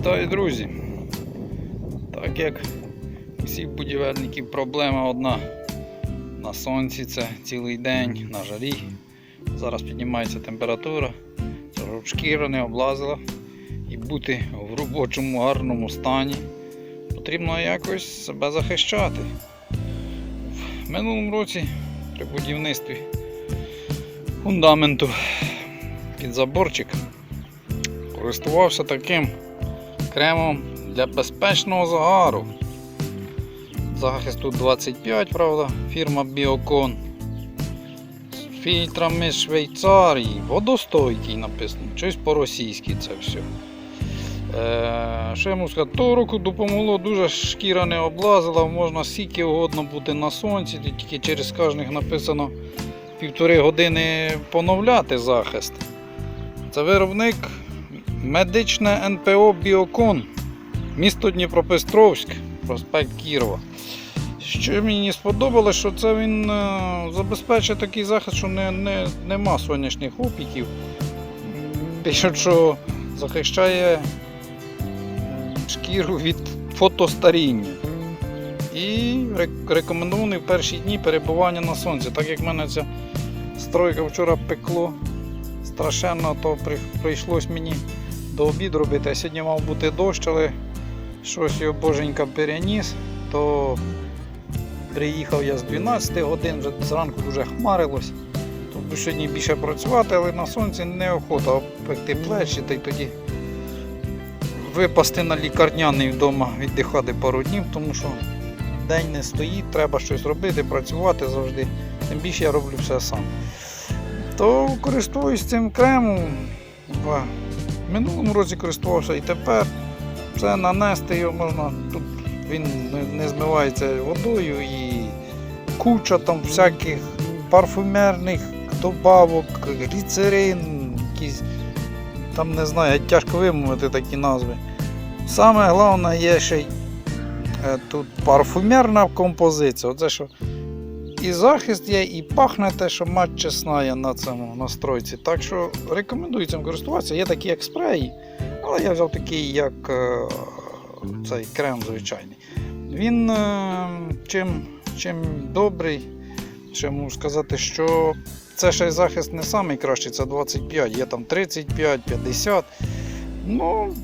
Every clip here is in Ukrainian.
Вітаю, друзі! Так як у всіх будівельників проблема одна. На сонці це цілий день, на жарі. Зараз піднімається температура, щоб шкіра не облазила і бути в робочому гарному стані. Потрібно якось себе захищати. В минулому році при будівництві фундаменту під заборчик користувався таким кремом для безпечного загару. Захист тут 25, правда, фірма Біокон. З фільтрами Швейцарії, водостойкий написано, щось по-російськи це все. Е, що я можу сказати, того року допомогло, дуже шкіра не облазила, можна скільки угодно бути на сонці, тільки через кожних написано півтори години поновляти захист. Це виробник медичне НПО Біокон, місто Дніпропетровськ, проспект Кірова. Що мені сподобалось, що це він е, забезпечує такий захист, що не, не, нема сонячних опіків. Пишуть, що захищає шкіру від фотостаріння. І рекомендований в перші дні перебування на сонці. Так як в мене ця стройка вчора пекло страшенно, то прийшлось мені до обіду робити. А сьогодні мав бути дощ, але щось його боженька переніс, то приїхав я з 12 годин, вже зранку дуже хмарилось. Тобто сьогодні більше працювати, але на сонці неохота пекти плечі та й тоді випасти на лікарняний вдома, віддихати пару днів, тому що день не стоїть, треба щось робити, працювати завжди. Тим більше я роблю все сам. То користуюсь цим кремом. В минулому році користувався і тепер. Все нанести його можна. Тут він не, не змивається водою і куча там всяких парфумерних добавок, гліцерин, якісь там не знаю, тяжко вимовити такі назви. Саме головне є ще е, тут парфумерна композиція. Оце що і захист є, і пахне те, що мать чесна є на цьому настройці. Так що рекомендую цим користуватися. Є такі як спреї, але я взяв такий, як е, цей крем звичайний. Він е, чим, чим добрий, ще можу сказати, що це ще захист не найкращий, це 25, є там 35, 50. Ну,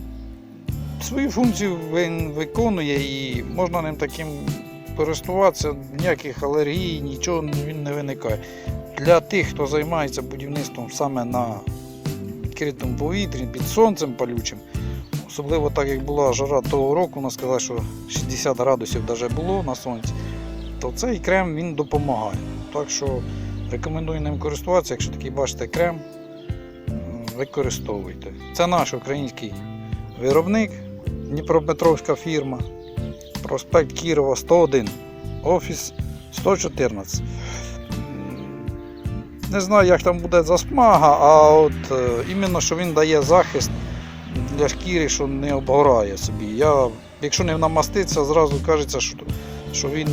свою функцію він виконує і можна ним таким користуватися, ніяких алергій, нічого він не виникає. Для тих, хто займається будівництвом саме на відкритому повітрі, під сонцем палючим, особливо так як була жара того року, вона сказала, що 60 градусів навіть було на сонці, то цей крем він допомагає. Так що рекомендую ним користуватися, якщо такий бачите крем, використовуйте. Це наш український виробник, Дніпропетровська фірма. Проспект Кірова 101, офіс 114. Не знаю, як там буде засмага, а от е, іменно, що він дає захист для шкіри, що не обгорає собі. Я, якщо не намаститься, зразу кажеться, що, що він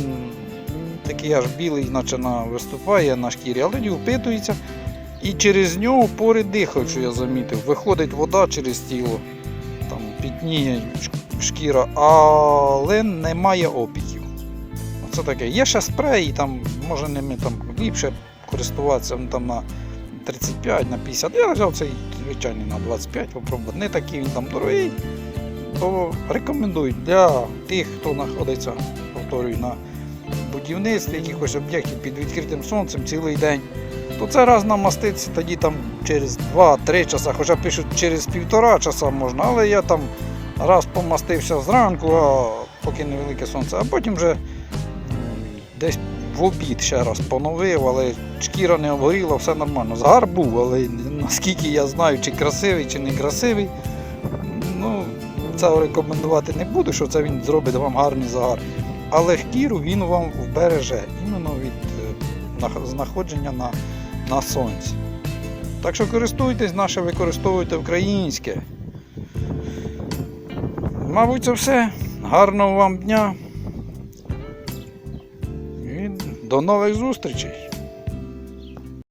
такий аж білий, наче на, виступає на шкірі, але тоді впитується. І через нього пори дихають, що я замітив. Виходить вода через тіло, там пітніє шкіра, але немає опіків. Оце таке. Є ще спреї, там, може ними там ліпше користуватися ну, там, на 35, на 50. Я взяв цей звичайний на 25, попробувати. Не такий він там дорогий. То рекомендую для тих, хто знаходиться, повторюю, на будівництві якихось об'єктів під відкритим сонцем цілий день. То це раз намаститься, тоді там через 2-3 часа, хоча пишуть через півтора часа можна, але я там раз помастився зранку, а поки невелике сонце, а потім вже десь в обід ще раз поновив, але шкіра не обгоріла, все нормально. Загар був, але наскільки я знаю, чи красивий, чи не красивий, ну, це рекомендувати не буду, що це він зробить вам гарний загар. Але шкіру він вам вбереже іменно від е, знаходження на, на сонці. Так що користуйтесь, наше використовуйте українське. Мабуть, це все. Гарного вам дня. І до нових зустрічей!